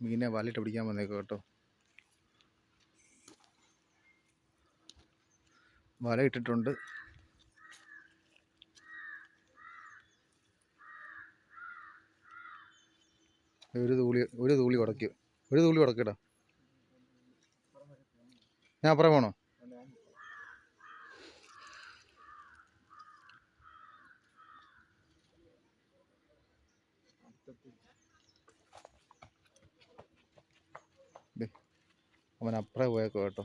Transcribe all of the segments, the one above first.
മീനെ വലയിട്ട് പിടിക്കാൻ വന്നേക്കോ കേട്ടോ. വല ഇട്ടിട്ടുണ്ട് ഒരു തൂളി ഒരു തൂളി ഉടക്കി ഒരു തൂളി ഉടക്കിടാ ഞാൻ അപ്പുറം പോണോ? അവൻ അപ്പുറേ പോയേക്കോ കേട്ടോ.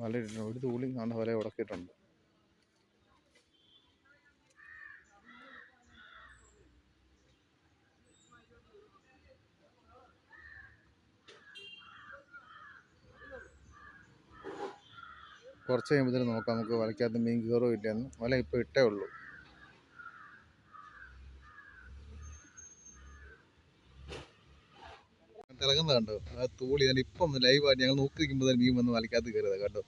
വല ഒരു തൂളി കാണുന്ന വല ഉടക്കിയിട്ടുണ്ട്. കുറച്ച് കഴിയുമ്പോഴത്തേനും നോക്കാം. നമുക്ക് വലയ്ക്കകത്ത് മീൻ കയറും ഇല്ലെന്ന്. വല ഇപ്പോൾ ഇട്ടേ ഉള്ളൂ. തിളങ്ങുന്നത് കണ്ടോ? ആ തൂളി തന്നെ ഇപ്പം ലൈവായിട്ട് ഞങ്ങൾ നോക്കി നിൽക്കുമ്പോൾ തന്നെ മീൻ വന്ന് വലിക്കാത്ത കയറിയത് കണ്ടോ?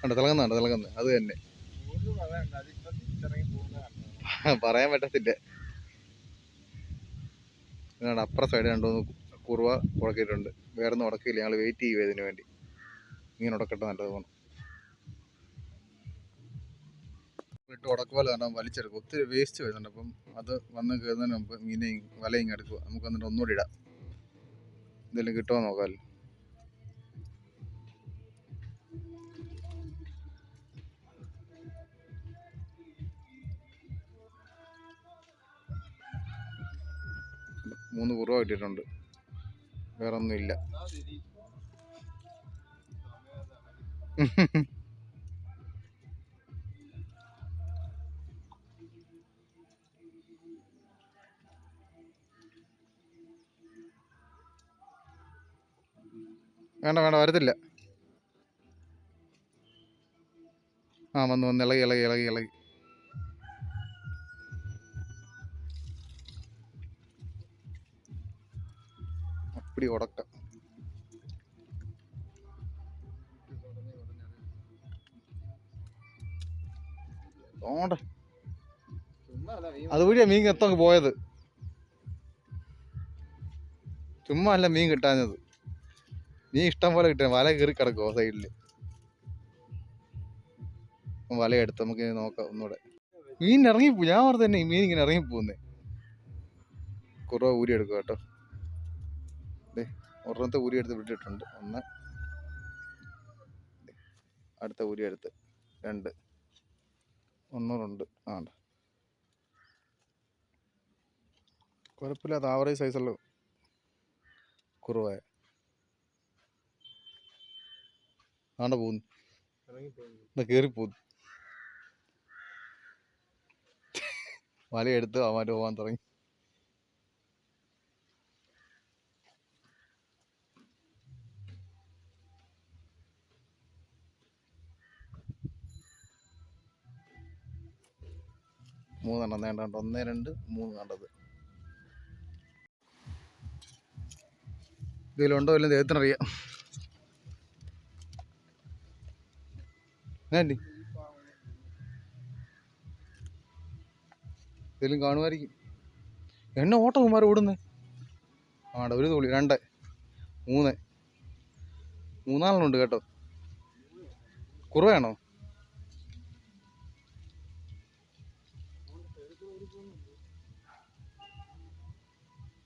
കണ്ടോ? തിളങ്ങുന്നുണ്ടോ? തിളങ്ങുന്നത് അത് തന്നെ. പറയാൻ പറ്റത്തില്ല. അപ്പുറ സൈഡ് കണ്ടോ? കുറുവ ഉടക്കിയിട്ടുണ്ട്. വേറെ ഒന്നും ഉടക്കിയില്ല. ഞങ്ങൾ വെയിറ്റ് ചെയ്യുക ഇതിന് വേണ്ടി. ഇങ്ങനെ ഉടക്കട്ടെ നല്ലത് പോകണം ഇട്ട് ഉടക്കുപോലെ കാരണം വലിച്ചെടുക്കും. ഒത്തിരി വേസ്റ്റ് വരുന്നുണ്ട്. അപ്പം അത് വന്ന് കയറുന്നതിന് മുമ്പ് മീനെ വലയും എടുക്കുക നമുക്ക് എന്നിട്ട് ഒന്നുകൂടി ഇടാം. എന്തെങ്കിലും കിട്ടുമോ നോക്കാമല്ലോ മൂന്ന് കുറവ് കിട്ടിയിട്ടുണ്ട്. വേറെ വേണ്ട വേണ്ട വരത്തില്ല. ആ വന്ന് വന്ന്. ഇളകി ഇളകി ഇളകി ഇളകി. അപ്പടി ഉടക്ക. ഓണ്ട അതുവഴിയാ മീൻ എത്തങ്ങ് പോയത്. ചുമ്മാ അല്ല മീൻ കിട്ടാഞ്ഞത്. മീൻ ഇഷ്ടം പോലെ കിട്ടിയ വല കയറി കിടക്കുമോ സൈഡിൽ വല എടുത്ത് നമുക്ക് നോക്കാം ഒന്നുകൂടെ. മീൻ ഇറങ്ങിപ്പോ ഞാൻ ഓർത്ത് തന്നെ മീൻ ഇങ്ങനെ ഇറങ്ങിപ്പോന്നേ കുറവ് ഊരി എടുക്കുക കേട്ടോ. ഒരെണ്ണത്തെ ഊരി എടുത്ത് വിട്ടിട്ടുണ്ട്. ഒന്ന്. അടുത്ത ഊരി എടുത്ത് രണ്ട്. ഒന്നൂറുണ്ട് ആ കുഴപ്പമില്ലാത്ത ആവറേജ് സൈസുള്ള കുറവായ ആണ്ട പോകുന്നു എന്നാ കയറി പോകുന്നു വലയെടുത്ത് അവന്മാർ പോകാൻ തുടങ്ങി. മൂന്നെണ്ണം നേണ്ട ഒന്ന് രണ്ട് മൂന്ന് കണ്ടത്. ഇതിലുണ്ടോ ഇല്ലെന്ന് ദൈവത്തിനറിയാം. ആന്റി? ഇതിലും കാണുമായിരിക്കും. എണ്ണ ഓട്ടകുമാർ ഓടുന്നു? ആടെ ഒരു തുള്ളി രണ്ട് മൂന്ന്. മൂന്നാലെണ്ണമുണ്ട് കേട്ടോ. കുറവാണോ?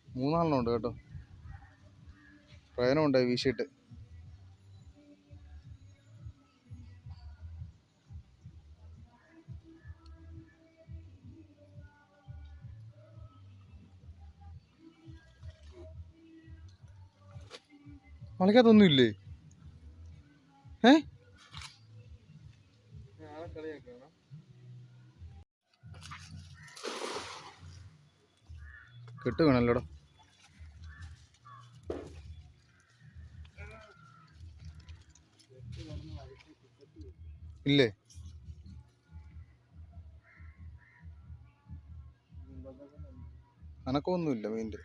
മൂന്നാലെണ്ണമുണ്ട് കേട്ടോ. പ്രയോജനമുണ്ട് വീശിയിട്ട്. മലക്കകത്തൊന്നും ഇല്ലേ ഏ കെട്ട് ഇല്ലേ? അനക്കൊന്നുമില്ല മീന്റെ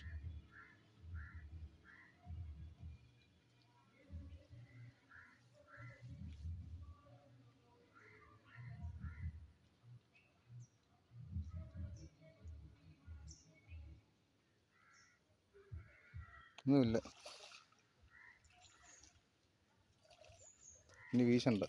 ഒന്നുമില്ല. ഇനി വീശണ്ട